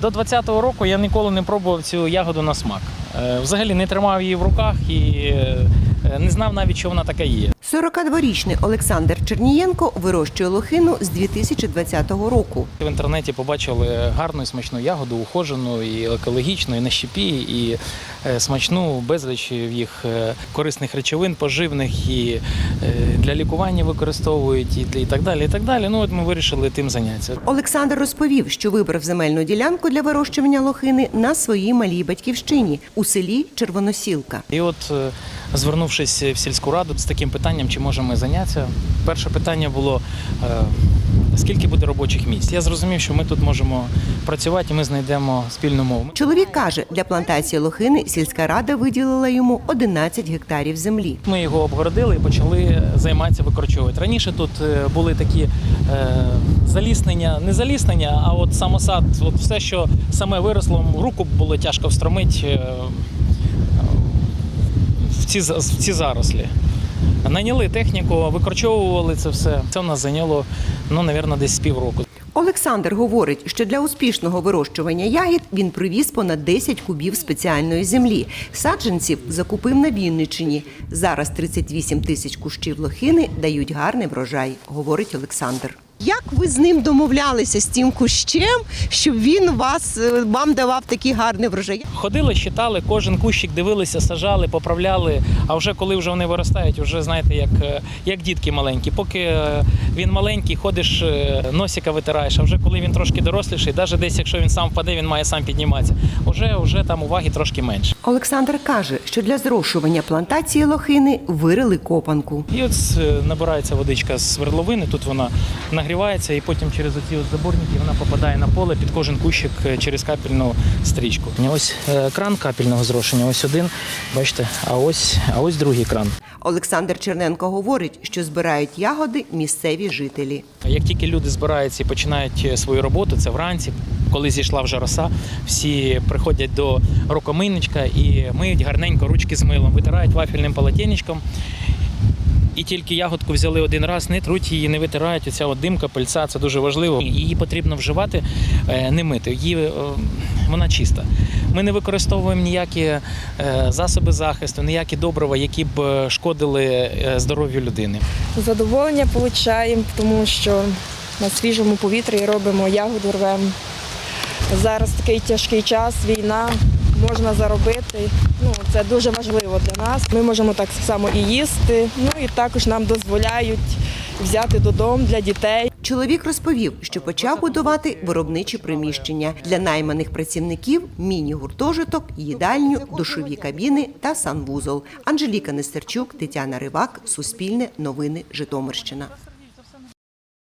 До 20-го року я ніколи не пробував цю ягоду на смак. Е, Взагалі не тримав її в руках і е, не знав навіть, що вона така є. 42-річний Олександр Чернієнко вирощує лохину з 2020 року. В інтернеті побачили гарну і смачну ягоду, ухожену і екологічну, і на щепі, і е, смачну, безліч їх е, корисних речовин, поживних і е, для лікування використовують, і, так далі. І так далі. Ну от ми вирішили тим зайнятися. Олександр розповів, що вибрав земельну ділянку для вирощування лохини на своїй малій батьківщині у селі Червоносілка. І от, е, звернувшись в сільську раду з таким питанням, чи можемо ми зайнятися, перше питання було. е, Скільки буде робочих місць? Я зрозумів, що ми тут можемо працювати і ми знайдемо спільну мову. Чоловік каже, для плантації лохини сільська рада виділила йому 11 гектарів землі. Ми його обгородили і почали займатися викорчовувати. Раніше тут е, були такі е, заліснення, не заліснення, а от самосад, от все, що саме виросло, руку було тяжко встромити ці, в ці зарослі. Найняли техніку, викорчовували це все. Це в нас зайняло, ну, мабуть, десь півроку. Олександр говорить, що для успішного вирощування ягід він привіз понад 10 кубів спеціальної землі. Саджанців закупив на Вінниччині. Зараз 38 тисяч кущів лохини дають гарний врожай, говорить Олександр. Як ви з ним домовлялися з тим кущем, щоб він вас е, вам давав такий гарний врожай? Ходили, щитали, кожен кущик дивилися, сажали, поправляли. А вже коли вже вони виростають, вже знаєте, як, е, як дітки маленькі. Поки е, він маленький, ходиш, носика витираєш. А вже коли він трошки доросліший, навіть десь якщо він сам впаде, він має сам підніматися. Уже, вже там уваги трошки менше. Олександр каже, що для зрошування плантації лохини вирили копанку. І от набирається водичка з свердловини, тут вона нагрівається, і потім через оці от заборники вона попадає на поле під кожен кущик е, через капельну стрічку. Ось е, кран капельного зрошення, ось один, бачите, а ось, а ось другий кран. Олександр Черненко говорить, що збирають ягоди місцеві жителі. Як тільки люди збираються і починають е, свою роботу, це вранці, коли зійшла вже роса, всі приходять до рукомийничка і миють гарненько ручки з милом, витирають вафельним полотенечком. І тільки ягодку взяли один раз, не труть її, не витирають. Оця от димка, пильця це дуже важливо. Її потрібно вживати, е, не мити. Її, е, вона чиста. Ми не використовуємо ніякі е, засоби захисту, ніякі добрива, які б шкодили здоров'ю людини. Задоволення отримуємо, тому що на свіжому повітрі робимо ягоду рвемо. Зараз такий тяжкий час, війна, можна заробити. Ну, це дуже важливо для нас. Ми можемо так само і їсти, ну і також нам дозволяють взяти додому для дітей. Чоловік розповів, що почав будувати виробничі приміщення для найманих працівників, міні-гуртожиток, їдальню, душові кабіни та санвузол. Анжеліка Нестерчук, Тетяна Ривак, Суспільне, Новини, Житомирщина.